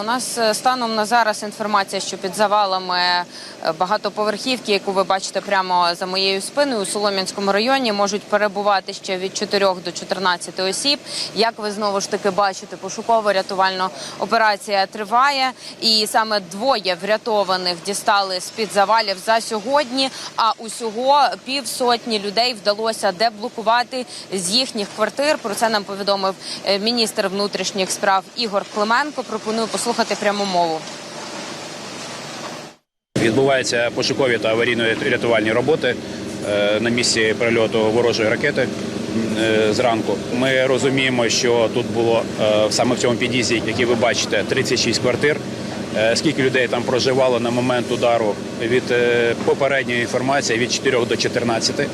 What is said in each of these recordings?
У нас е, станом на зараз інформація, що під завалами е, багатоповерхівки, яку ви бачите прямо за моєю спиною у Солом'янському районі, можуть перебувати ще від 4 до 14 осіб. Як ви знову ж таки бачите, пошуково-рятувальна операція триває, і саме двоє врятованих дістали з під завалів за сьогодні. А усього півсотні людей вдалося деблокувати з їхніх квартир. Про це нам повідомив е, міністр внутрішніх справ Ігор Клименко. Пропоную послухати пряму мову. Відбуваються пошукові та аварійно-рятувальні роботи е, на місці прильоту ворожої ракети е, зранку. Ми розуміємо, що тут було е, саме в цьому під'їзді, який ви бачите, 36 квартир. Скільки людей там проживало на момент удару від попередньої інформації від 4 до 14.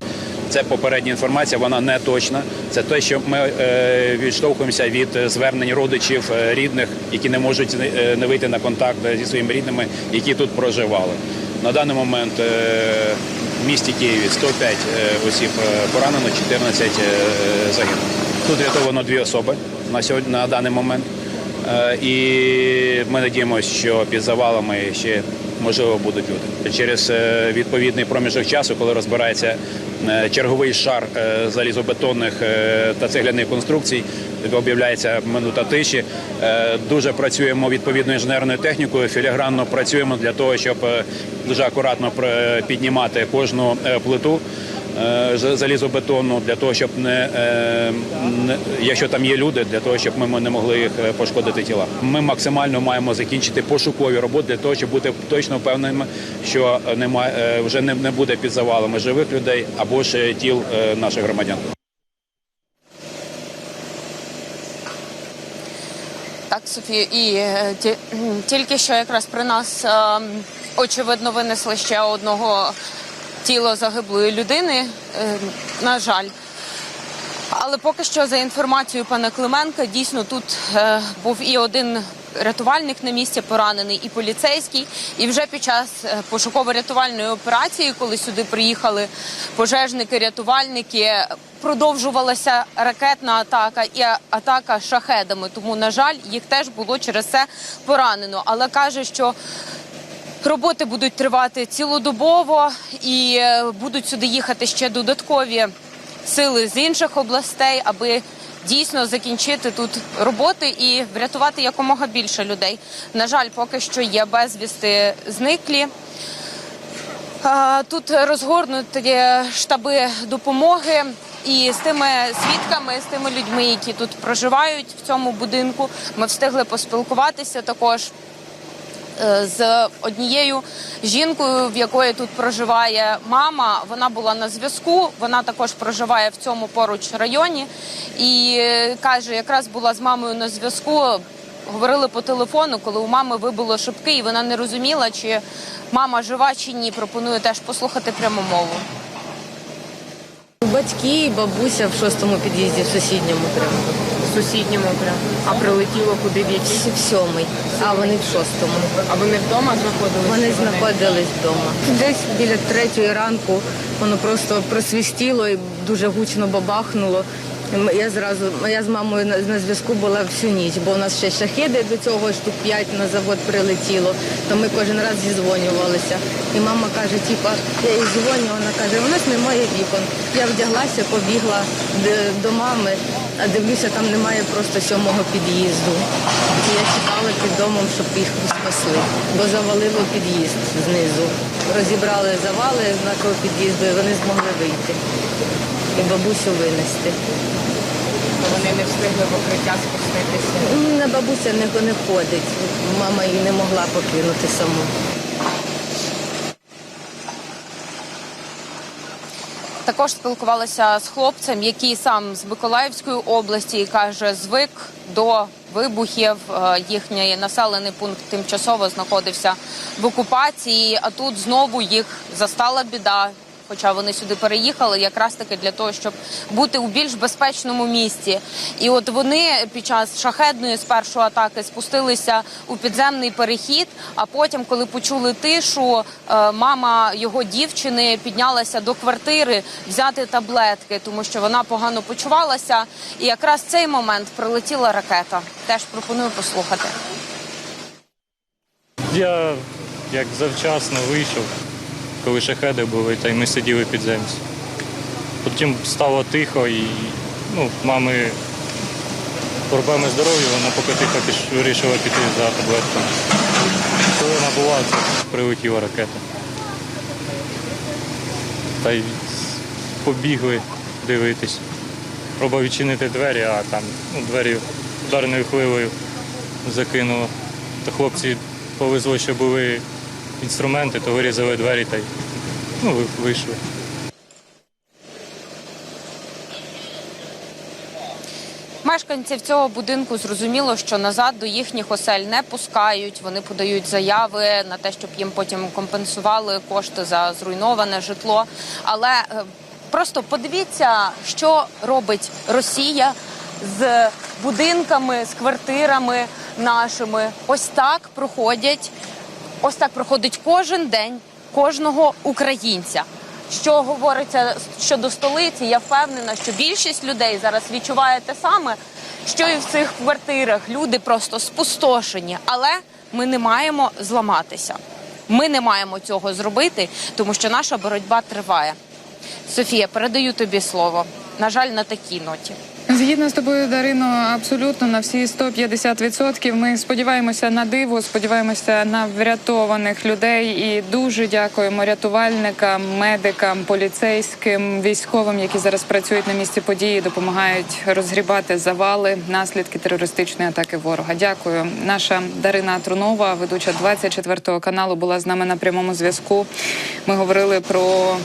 Це попередня інформація, вона не точна. Це те, що ми е, відштовхуємося від е, звернень родичів е, рідних, які не можуть не вийти на контакт зі своїми рідними, які тут проживали. На даний момент в місті Києві 105 е, осіб поранено, 14 е, загинуло. Тут рятовано дві особи на сьогодні на даний момент. І ми надіємося, що під завалами ще можливо будуть люди. Через е, відповідний проміжок часу, коли розбирається е, черговий шар е, залізобетонних та цегляних конструкцій, об'являється минута тиші. Дуже працюємо відповідною інженерною технікою, філігранно працюємо для того, щоб дуже акуратно піднімати кожну плиту залізобетонну для того, щоб не, е, не якщо там є люди, для того, щоб ми не могли їх е, пошкодити тіла. Ми максимально маємо закінчити пошукові роботи для того, щоб бути точно впевненими, що немає е, вже не, буде під завалами живих людей або ж тіл е, наших громадян. Так, Софію, і е, ті- тільки що якраз при нас е, очевидно винесли ще одного тіла загиблої людини. е, На жаль. Але поки що, за інформацією пана Клименка, дійсно тут е, був і один рятувальник на місці поранений, і поліцейський. І вже під час е, пошуково-рятувальної операції, коли сюди приїхали пожежники, рятувальники, продовжувалася ракетна атака і атака шахедами. Тому, на жаль, їх теж було через це поранено. Але каже, що Роботи будуть тривати цілодобово і е, будуть сюди їхати ще додаткові сили з інших областей, аби дійсно закінчити тут роботи і врятувати якомога більше людей. На жаль, поки що є безвісти зниклі. Тут розгорнуті штаби допомоги. І з тими свідками, з тими людьми, які тут проживають в цьому будинку, ми встигли поспілкуватися також з однією жінкою, в якої тут проживає мама. Вона була на зв'язку. Вона також проживає в цьому поруч районі і е, каже, якраз була з мамою на зв'язку. Говорили по телефону, коли у мами вибило шибки, і вона не розуміла, чи мама жива чи ні. Пропоную теж послухати пряму мову. Батьки і бабуся в шостому під'їзді, в сусідньому прямо. В сусідньому прям. А прилетіло куди в який? В сьомий, а вони в шостому. А вони вдома знаходилися? Вони знаходились вдома. Десь біля третьої ранку воно просто просвістіло і дуже гучно бабахнуло. Я зразу я з мамою на, на зв'язку була всю ніч, бо у нас ще шахіди до цього штук п'ять на завод прилетіло. То ми кожен раз зізвонювалися. І мама каже, типа, я їй дзвоню, вона каже, у нас немає вікон. Я вдяглася, побігла до мами, а дивлюся, там немає просто сьомого під'їзду. І я чекала під домом, щоб їх спасли, бо завалило під'їзд знизу. Розібрали завали з під'їзду, і вони змогли вийти. І бабусю винести. Вони не встигли в укриття спуститися. На бабуся не, не ходить. Мама її не могла покинути саму. Також спілкувалася з хлопцем, який сам з Миколаївської області і каже, звик до вибухів. Е, Їхній населений пункт тимчасово знаходився в окупації, а тут знову їх застала біда. Хоча вони сюди переїхали якраз таки для того, щоб бути у більш безпечному місці. І от вони під час шахедної спершу атаки спустилися у підземний перехід. А потім, коли почули тишу, е, мама його дівчини піднялася до квартири взяти таблетки, тому що вона погано почувалася. І якраз цей момент прилетіла ракета. Теж пропоную послухати. Я як завчасно вийшов, коли шахеди були, та й ми сиділи під землю. Потім стало тихо і ну, мами проблеми здоров'я, вона поки тихо піш, вирішила піти за таблетками. Коли вона була, це прилетіла ракета. Та й побігли дивитись. Пробував відчинити двері, а там ну, двері ударною хвилею закинуло. То хлопці повезло, що були інструменти, то вирізали двері та й ну, ви- вийшли. Мешканців цього будинку зрозуміло, що назад до їхніх осель не пускають. Вони подають заяви на те, щоб їм потім компенсували кошти за зруйноване житло. Але е, просто подивіться, що робить Росія з будинками, з квартирами нашими. Ось так проходять. Ось так проходить кожен день кожного українця. Що говориться щодо столиці, я впевнена, що більшість людей зараз відчуває те саме, що і в цих квартирах. Люди просто спустошені, але ми не маємо зламатися. Ми не маємо цього зробити, тому що наша боротьба триває. Софія, передаю тобі слово. На жаль, на такій ноті. Згідно з тобою, Дарино, абсолютно на всі 150%. Ми сподіваємося на диво, сподіваємося на врятованих людей і дуже дякуємо рятувальникам, медикам, поліцейським, військовим, які зараз працюють на місці події, допомагають розгрібати завали, наслідки терористичної атаки ворога. Дякую. Наша Дарина Трунова, ведуча 24 каналу, була з нами на прямому зв'язку. Ми говорили про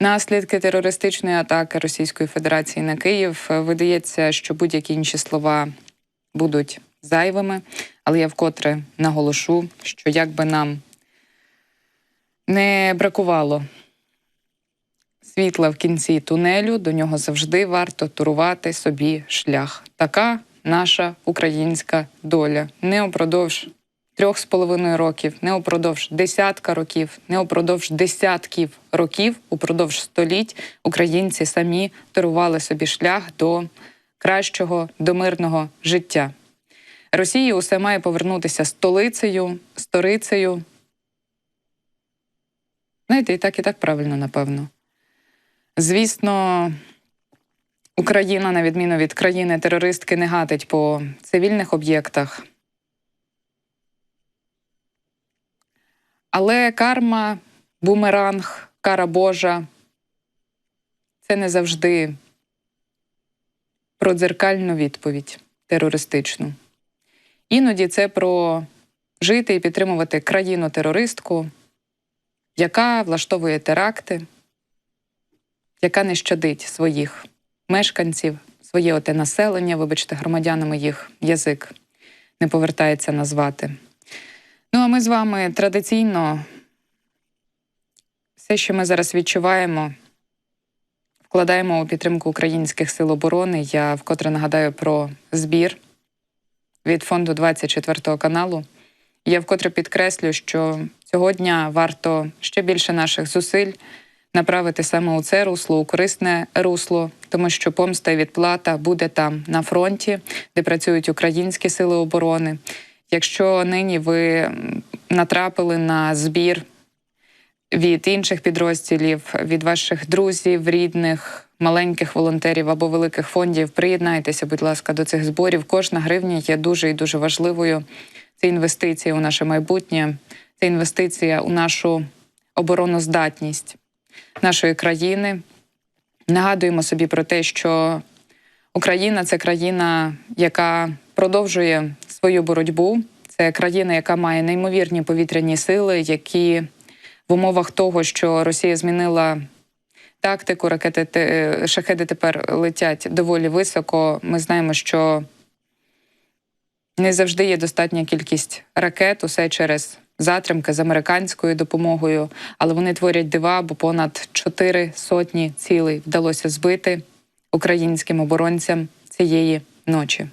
Наслідки терористичної атаки Російської Федерації на Київ Е, видається, що будь-які інші слова будуть зайвими, але я вкотре наголошу, що як би нам не бракувало світла в кінці тунелю, до нього завжди варто турувати собі шлях. Така наша українська доля. Не упродовж трьох з половиною років, не упродовж десятка років, не упродовж десятків років, упродовж століть українці самі турували собі шлях до кращого, до мирного життя. Росії усе має повернутися столицею, сторицею. Знаєте, і так, і так правильно, напевно. Звісно, Україна, на відміну від країни-терористки, не гатить по цивільних об'єктах. Але карма, бумеранг, кара Божа це не завжди про дзеркальну відповідь терористичну. Іноді це про жити і підтримувати країну-терористку, яка влаштовує теракти, яка не щадить своїх мешканців, своє оте населення, вибачте, громадянами їх язик не повертається назвати. Ну а ми з вами традиційно все, що ми зараз відчуваємо, вкладаємо у підтримку українських сил оборони. Я вкотре нагадаю про збір від фонду 24 каналу. Я вкотре підкреслю, що цього дня варто ще більше наших зусиль направити саме у це русло, у корисне русло, тому що помста і відплата буде там на фронті, де працюють українські сили оборони. Якщо нині ви натрапили на збір від інших підрозділів, від ваших друзів, рідних, маленьких волонтерів або великих фондів, приєднайтеся, будь ласка, до цих зборів. Кожна гривня є дуже і дуже важливою. Це інвестиція у наше майбутнє, це інвестиція у нашу обороноздатність нашої країни. Нагадуємо собі про те, що Україна це країна, яка продовжує свою боротьбу. Це країна, яка має неймовірні повітряні сили, які в умовах того, що Росія змінила тактику, ракети те- шахеди тепер летять доволі високо. Ми знаємо, що не завжди є достатня кількість ракет, усе через затримки з американською допомогою, але вони творять дива, бо понад чотири сотні цілей вдалося збити українським оборонцям цієї ночі.